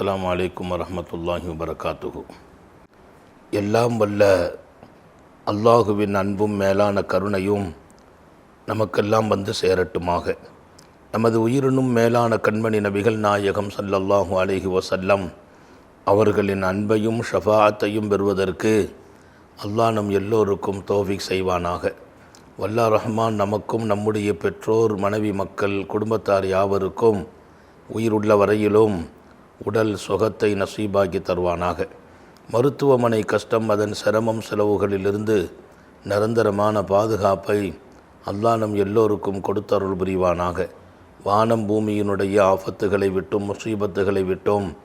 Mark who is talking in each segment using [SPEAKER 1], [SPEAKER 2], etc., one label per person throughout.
[SPEAKER 1] அஸ்லாம் வலைக்கம் வரமத்துல்லாஹி வபரகாத்துகு எல்லாம் வல்ல அல்லாஹுவின் அன்பும் மேலான கருணையும் நமக்கெல்லாம் வந்து சேரட்டுமாக. நமது உயிரினும் மேலான கண்மணி நபிகள் நாயகம் சல்லல்லாஹு அலைஹி வசல்லம் அவர்களின் அன்பையும் ஷஃபாத்தையும் பெறுவதற்கு அல்லாஹ் நம் எல்லோருக்கும் தோஃபிக் செய்வானாக. வல்லா ரஹ்மான் நமக்கும் நம்முடைய பெற்றோர் மனைவி மக்கள் குடும்பத்தார் யாவருக்கும் உயிருள்ள வரையிலும் உடல் சுகத்தை நசீபாக்கி தருவானாக. மருத்துவமனை கஷ்டம் அதன் சிரமம் செலவுகளிலிருந்து நிரந்தரமான பாதுகாப்பை அல்லா நம் எல்லோருக்கும் கொடுத்தருள் புரிவானாக. வானம் பூமியினுடைய ஆபத்துகளை விட்டும் முசீபத்துகளை விட்டும்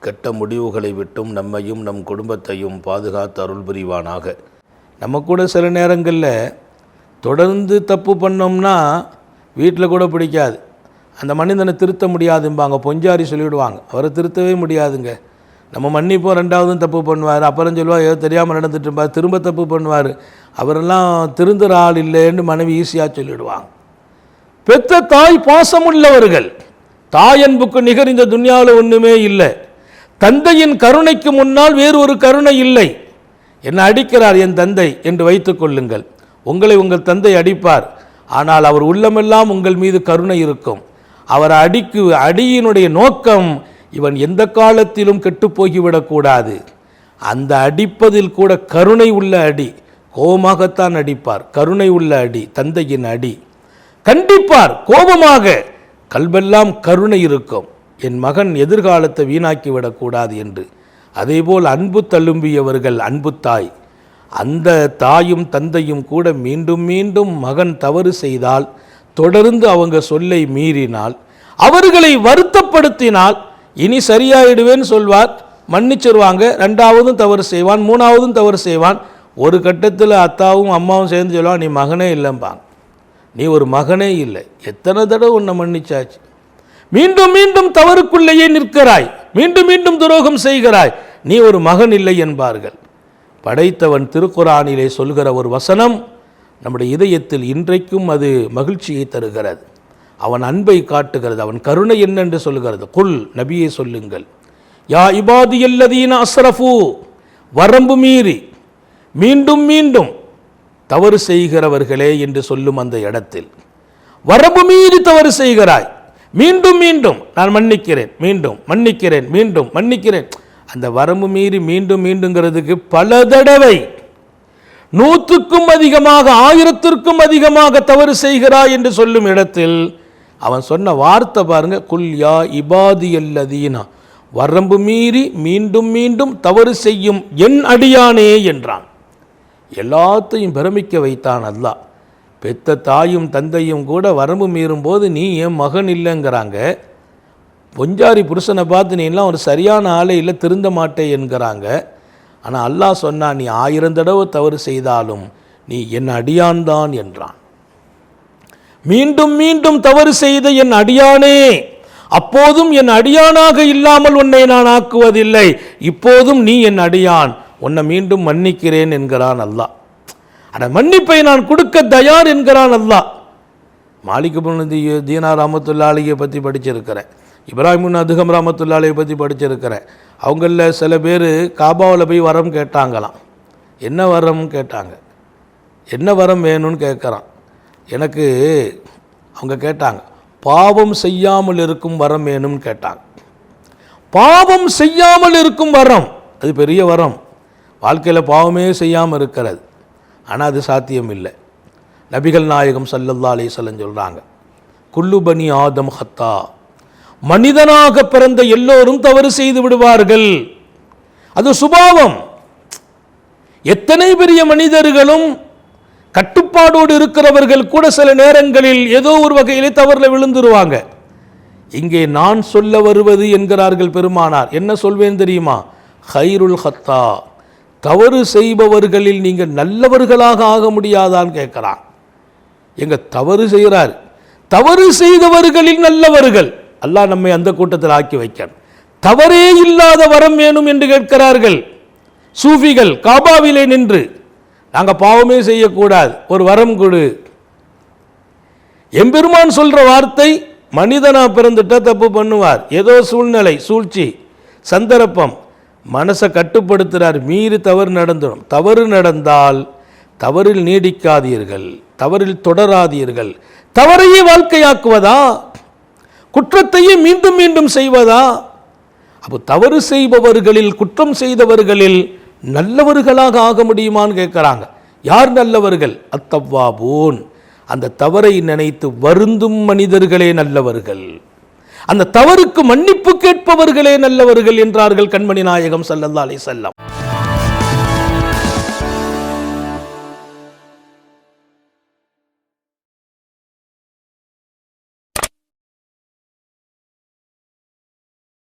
[SPEAKER 1] கெட்ட முடிவுகளை விட்டும் நம்மையும் நம் குடும்பத்தையும் பாதுகாத்து அருள் புரிவானாக. நம்ம கூட சில நேரங்களில் தொடர்ந்து தப்பு பண்ணோம்னா வீட்டில் கூட பிடிக்காது. அந்த மனிதனை திருத்த முடியாதும்பாங்க. பொஞ்சாரி சொல்லிவிடுவாங்க அவரை திருத்தவே முடியாதுங்க. நம்ம மன்னிப்போம் ரெண்டாவதும் தப்பு பண்ணுவார். அப்புறம் சொல்லுவார் ஏதோ தெரியாமல் நடந்துட்டு இருப்பார். திரும்ப தப்பு பண்ணுவார். அவரெல்லாம் திருந்துற ஆள் இல்லைன்னு மனைவி ஈஸியாக சொல்லிவிடுவாங்க பெத்த தாய் பாசமுள்ளவர்கள். தாய் அன்புக்கு நிகர் இந்த துன்யாவில் ஒன்றுமே இல்லை. தந்தையின் கருணைக்கு முன்னால் வேறு ஒரு கருணை இல்லை. என்ன அடிக்கிறார் என் தந்தை என்று வைத்துக் கொள்ளுங்கள். உங்களை உங்கள் தந்தை அடிப்பார். ஆனால் அவர் உள்ளமெல்லாம் உங்கள் மீது கருணை இருக்கும். அவர் அடிக்கு அடியினுடைய நோக்கம் இவன் எந்த காலத்திலும் கெட்டுப்போகிவிடக்கூடாது அந்த அடிப்பதில் கூட கருணை உள்ள அடி கோபமாகத்தான் அடிப்பார். கருணை உள்ள அடி தந்தையின் அடி. கண்டிப்பார் கோபமாக. கல்வெல்லாம் கருணை இருக்கும். என் மகன் எதிர்காலத்தை வீணாக்கி விடக்கூடாது என்று. அதேபோல் அன்பு தழும்பியவர்கள் அன்பு தாய். அந்த தாயும் தந்தையும் கூட மீண்டும் மீண்டும் மகன் தவறு செய்தால் தொடர்ந்து அவங்க சொல்லை மீறினால் அவர்களை வருத்தப்படுத்தினால் இனி சரியாயிடுவேன்னு சொல்வார் மன்னிச்சிருவாங்க ரெண்டாவதும் தவறு செய்வான் மூணாவதும் தவறு செய்வான். ஒரு கட்டத்தில் அத்தாவும் அம்மாவும் சேர்ந்து சொல்லுவான் நீ மகனே இல்லைம்பாங்க. நீ ஒரு மகனே இல்லை. எத்தனை தடவை உன்னை மன்னிச்சாச்சு. மீண்டும் மீண்டும் தவறுக்குள்ளேயே நிற்கிறாய். மீண்டும் மீண்டும் துரோகம் செய்கிறாய். நீ ஒரு மகன் இல்லை என்பார்கள். படைத்தவன் திருக்குறானிலே சொல்கிற ஒரு வசனம் நம்முடைய இதயத்தில் இன்றைக்கும் அது மகிழ்ச்சியை தருகிறது. அவன் அன்பை காட்டுகிறது அவன் கருணை என்னென்று சொல்லுகிறது. குல் நபியை சொல்லுங்கள். யா இபாதி எல்லதீன அஸ்ரஃபு வரம்பு மீறி மீண்டும் மீண்டும் தவறு செய்கிறவர்களே என்று சொல்லும் அந்த இடத்தில். வரம்பு மீறி தவறு செய்கிறாய். மீண்டும் மீண்டும் நான் மன்னிக்கிறேன் மீண்டும் மன்னிக்கிறேன் மீண்டும் மன்னிக்கிறேன். அந்த வரம்பு மீறி மீண்டும் மீண்டுங்கிறதுக்கு பல தடவை நூற்றுக்கும் அதிகமாக ஆயிரத்திற்கும் அதிகமாக தவறு செய்கிறாய் என்று சொல்லும் இடத்தில் அவன் சொன்ன வார்த்தை பாருங்க குல்யா இபாதி அல்லதீனா வரம்பு மீறி மீண்டும் மீண்டும் தவறு செய்யும் என் அடியானே என்றான். எல்லாத்தையும் பிரமிக்க வைத்தான் அல்லாஹ். பெத்த தாயும் தந்தையும் கூட வரம்பு மீறும் போது நீ என் மகன் இல்லைங்கிறாங்க. பொஞ்சாரி புருஷனை பார்த்து நீ எல்லாம் ஒரு சரியான ஆளே இல்லை திருந்த மாட்டே என்கிறாங்க. ஆனால் அல்லாஹ் சொன்னா நீ ஆயிரம் தடவை தவறு செய்தாலும் நீ என் அடியான்தான் என்றான். மீண்டும் மீண்டும் தவறு செய்த என் அடியானே அப்போதும் என் அடியானாக இல்லாமல் உன்னை நான் ஆக்குவதில்லை. இப்போதும் நீ என் அடியான் உன்னை மீண்டும் மன்னிக்கிறேன் என்கிறான் அல்லாஹ். அட மன்னிப்பை நான் கொடுக்க தயார் என்கிறான் அல்லாஹ். மாலிக் தீனா ராமத்துல்லாலியை பற்றி படிச்சிருக்கிறேன். இப்ராஹிமுன் அதுகம் ராமத்துல்லாலியை பற்றி படிச்சிருக்கிறேன். அவங்களில் சில பேர் காபாவில் போய் வரம் கேட்டாங்களாம். என்ன வரம் கேட்டாங்க? என்ன வரம் வேணும்னு கேட்குறான். எனக்கு அவங்க கேட்டாங்க பாவம் செய்யாமல் இருக்கும் வரம் வேணும்னு கேட்டாங்க. பாவம் செய்யாமல் இருக்கும் வரம் அது பெரிய வரம். வாழ்க்கையில் பாவமே செய்யாமல் இருக்கிறது. ஆனால் அது சாத்தியம் இல்லை. நபிகள் நாயகம் சல்லல்லா சொல்லன்னு சொல்கிறாங்க குல்லு பனி ஆதம் ஹத்தா மனிதனாக பிறந்த எல்லோரும் தவறு செய்து விடுவார்கள். அது சுபாவம். எத்தனை பெரிய மனிதர்களும் கட்டுப்பாடோடு இருக்கிறவர்கள் கூட சில நேரங்களில் ஏதோ ஒரு வகையிலே தவறில் விழுந்துருவாங்க. இங்கே நான் சொல்ல வருவது என்கிறார்கள் பெருமானார். என்ன சொல்வேன் தெரியுமா? ஹைருல் ஹத்தா தவறு செய்பவர்களில் நீங்கள் நல்லவர்களாக ஆக முடியாதான்னு கேட்குறான். எங்க தவறு செய்கிறார் தவறு செய்தவர்களில் நல்லவர்கள். அல்லாஹ் நம்மை அந்த கூட்டத்தில் ஆக்கி வைக்கிறான் தவறே இல்லாத வரம் வேணும் என்று கேட்கிறார்கள். சூஃபிகள் காபாவிலே நின்று நாங்கள் பாவமே செய்யக்கூடாது ஒரு வரம் கொடு. எம்பெருமான் சொல்ற வார்த்தை மனிதனா பிறந்துட்டா தப்பு பண்ணுவார். ஏதோ சூழ்நிலை சூழ்ச்சி சந்தர்ப்பம் மனசை கட்டுப்படுத்துகிறார் மீறி தவறு நடந்துடும் தவறு நடந்தால் தவறில் நீடிக்காதீர்கள் தவறில் தொடராதீர்கள். தவறையே வாழ்க்கையாக்குவதா? குற்றத்தையே மீண்டும் மீண்டும் செய்வதா? அப்போ தவறு செய்பவர்களில் குற்றம் செய்தவர்களில் நல்லவர்களாக ஆக முடியுமான்னு கேட்குறாங்க. யார் நல்லவர்கள்? அத்தவ்வாபூன். அந்த தவறை நினைத்து வருந்தும் மனிதர்களே நல்லவர்கள். அந்த தவறுக்கு மன்னிப்பு கேட்பவர்களே நல்லவர்கள் என்றார்கள் கண்மணி நாயகம் ஸல்லல்லாஹு செல்லம்